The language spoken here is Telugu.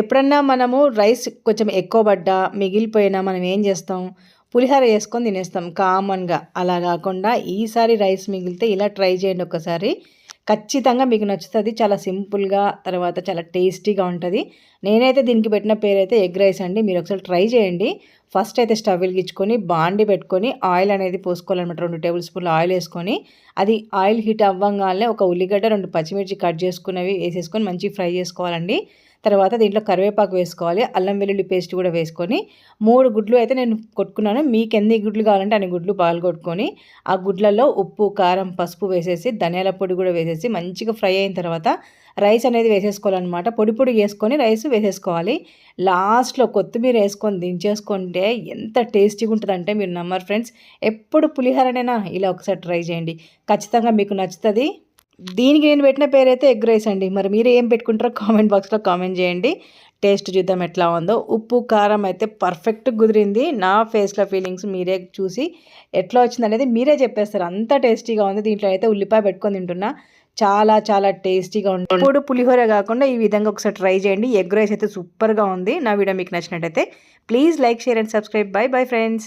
ఎప్పుడన్నా మనము రైస్ కొంచెం ఎక్కువ పడ్డా మిగిలిపోయినా మనం ఏం చేస్తాం? పులిహోర వేసుకొని తినేస్తాం కామన్గా. అలా కాకుండా ఈసారి రైస్ మిగిలితే ఇలా ట్రై చేయండి ఒకసారి ఖచ్చితంగా మీకు నచ్చుతుంది. చాలా సింపుల్గా తర్వాత చాలా టేస్టీగా ఉంటుంది. నేనైతే దీనికి పెట్టిన పేరైతే ఎగ్ రైస్ అండి. మీరు ఒకసారి ట్రై చేయండి. ఫస్ట్ అయితే స్టవ్ వెలిగించుకొని బాండి పెట్టుకొని ఆయిల్ అనేది పోసుకోవాలన్నమాట. రెండు టేబుల్ స్పూన్లు ఆయిల్ వేసుకొని అది ఆయిల్ హీట్ అవ్వగానే ఒక ఉల్లిగడ్డ రెండు పచ్చిమిర్చి కట్ చేసుకున్నవి వేసేసుకొని మంచి ఫ్రై చేసుకోవాలండి. తర్వాత దీంట్లో కరివేపాకు వేసుకోవాలి అల్లం వెల్లుల్లి పేస్ట్ కూడా వేసుకొని మూడు గుడ్లు అయితే నేను కొట్టుకున్నాను. మీకు ఎన్ని గుడ్లు కావాలంటే అన్ని గుడ్లు పాలు కొట్టుకొని ఆ గుడ్లలో ఉప్పు కారం పసుపు వేసేసి ధనియాల పొడి కూడా వేసేసి మంచిగా ఫ్రై అయిన తర్వాత రైస్ అనేది వేసేసుకోవాలన్నమాట. పొడి పొడి వేసుకొని రైస్ వేసేసుకోవాలి. లాస్ట్లో కొత్తిమీర వేసుకొని దించేసుకుంటే ఎంత టేస్టీగా ఉంటుందంటే మీరు నమ్మరు ఫ్రెండ్స్. ఎప్పుడు పులిహోరనైనా ఇలా ఒకసారి ట్రై చేయండి. ఖచ్చితంగా మీకు నచ్చుతుంది. దీనికి నేను పెట్టిన పేరైతే ఎగ్ రైస్ అండి. మరి మీరు ఏం పెట్టుకుంటారో కామెంట్ బాక్స్లో కామెంట్ చేయండి. టేస్ట్ చూద్దాం ఎట్లా ఉందో. ఉప్పు కారం అయితే పర్ఫెక్ట్ కుదిరింది. నా ఫేస్లో ఫీలింగ్స్ మీరే చూసి ఎట్లా వచ్చింది అనేది మీరే చెప్పేస్తారు. అంత టేస్టీగా ఉంది. దీంట్లో అయితే ఉల్లిపాయ పెట్టుకొని తింటున్నా. చాలా చాలా టేస్టీగా ఉంటుంది ఇప్పుడు పులిహోర కాకుండా ఈ విధంగా ఒకసారి ట్రై చేయండి. ఎగ్ రైస్ అయితే సూపర్గా ఉంది. నా వీడియో మీకు నచ్చినట్టయితే please like share and subscribe bye bye friends